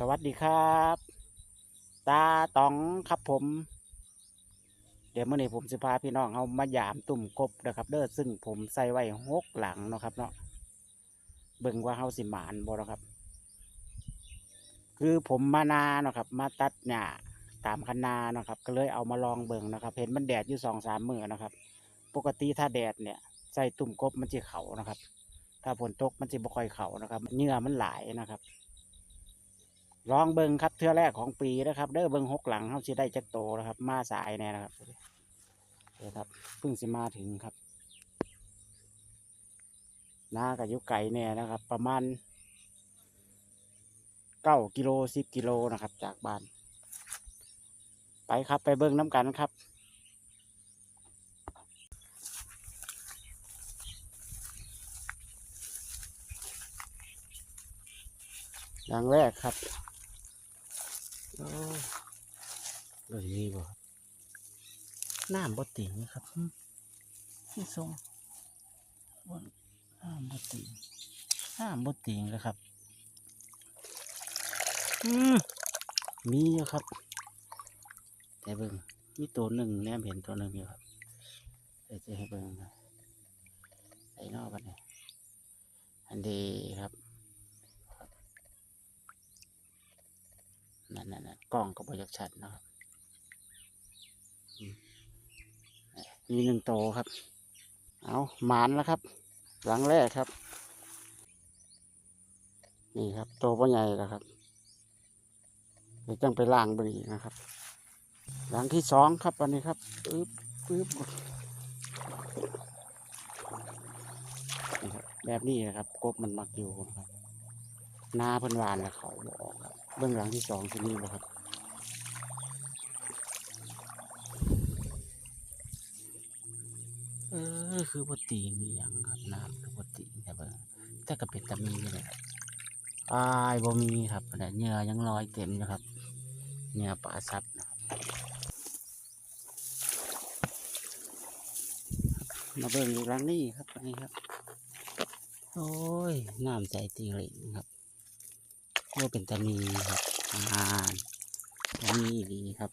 สวัสดีครับ ตาตองครับผม เดี๋ยวเมื่อนี้ผมสิพาพี่น้องเอามาหยามตุ่มกบนะครับ เด้อซึ่งผมใส่ไว้หกหลังเนาะครับเนาะเบิ่งว่าเฮาสิหมานบ่เนาะครับ คือผมมานาเนาะครับ มาตัดหญ้าตามคันนาเนาะครับ ก็เลยเอามาลองเบิ่งนะครับ เห็นมันแดดอยู่สองสามมือนะครับ ปกติถ้าแดดเนี่ยใส่ตุ่มกบมันจะเขานะครับ ถ้าฝนตกมันจะบ่ค่อยเขานะครับเหงื่อมันหลายนะครับ ลองเบิงครับเทือแรกของปีนะครับ เด้อเบิงหกหลังเขาสิได้จักโตนะครับ มาสายแน่นะครับเดี๋ยวครับเพิ่งสิมาถึงครับน้ากับยุไก่แน่นะครับ ประมาณเก้ากิโลสิบกิโลนะครับ จากบ้าน ไปครับไปเบิ้งน้ำกันครับอย่างแรกครับ โอ้เลยนี่บ่ครับน้ำบ่ติงครับหึนี่ทรงบ่น้ำบ่ติงน้ำบ่ติงเลยครับอืมมีอยู่ครับ แต่เบิ่งมีตัวหนึ่งแนมเห็นตัวหนึ่งอยู่ครับเดี๋ยวจะให้เบิ่งนะไอ้นอกกันเนี่ยอันดีครับ นั่นนั่นนั่น กล้องก็บอยากชัดนะครับมีหนึ่งโตครับ เอาหมานแล้วครับ หลังแรกครับ นี่ครับ โตพ่อใหญ่แล้วครับเดี๋ยวจังไปล่างบรีนะครับ หลังที่สองครับวันนี้ครับปึ๊บปึ๊บแบบนี้นะครับ กบมันมักอยู่นะครับ หน้าเพิ่นหวานแล้วเขาบอกครับ เบื้องหลังที่สองที่นี่บ่ครับ เออ คือปตีมีอย่างครับน้ำคือปตีแต่เบิ่งแต่ก็เป็นตะมีเลยครับปลายบ่มีครับแต่เหงื่อยังลอยเต็มนะครับเหงื่อปลาซับนะครับมาเบิ่งอยู่หลังนี้ครับอันนี้ครับ โอ้ยน้ำใจติงเหลงครับก็เป็นตานีครับอ่านตานีดีครับ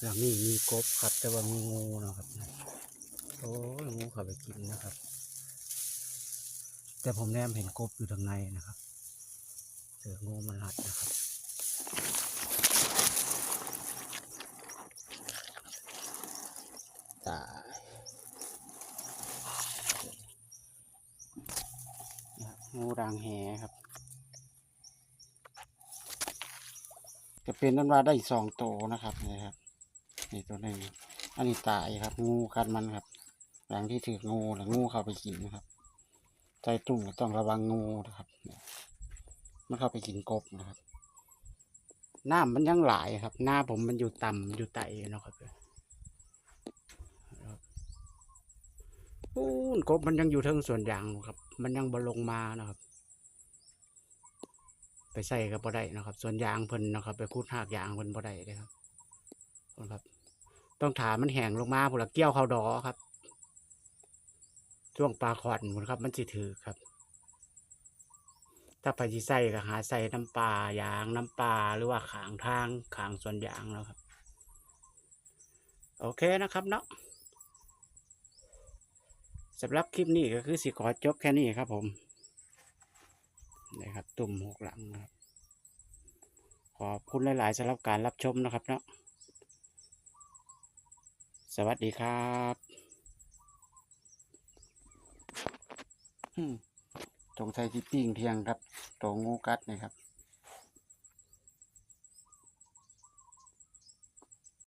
แล้วนี่มีกบครับ แต่ว่ามีงูนะครับ โอ้ยงูเข้าไปกินนะครับ แต่ผมแนมเห็นกบอยู่ทางในนะครับเจองูมันรัดนะครับตายงูรางแหครับจะเป็นนั้นว่าได้สองโตวนะครับนี่ครับนี่ตัวหนึ่งอันนี้ตายครับ งูกัดมันครับ หลังที่ถืองูหรืองูเข้าไปกินนะครับใจตุ่มต้องระวังงูนะครับเนี่ยมันเข้าไปกินกบนะครับน้ำมันยังหลายครับ หน้าผมมันอยู่ต่ำอยู่ไต่นะครับปูนกบมันยังอยู่เทิงส่วนยางครับ มันยังบลงมานะครับ ไปใส่กับบ่ได้นะครับ ส่วนยางเพิ่นนะครับ ไปคูดหากยางเพิ่นบ่ได้เลยครับครับ ต้องถามมันแห้งลงมาพวกเราเกี่ยวเขาดอครับ ช่วงปลาขอดหมดครับ มันสิถือครับ ถ้าไปที่ใส่ก็หาใส่น้ำปลายางน้ำปลาหรือว่าขางทางขางส่วนยางแล้วครับ โอเคนะครับเนาะสำหรับคลิปนี้ก็คือสิขอจบแค่นี้ครับผมนี่ครับ ตุ่มหกหลังครับ ขอบคุณหลาย ๆสำหรับการรับชมนะครับเนาะสวัสดีครับ อืมตรงไทยที่ปิ้งเทียงครับตัวงูกัดนะครับ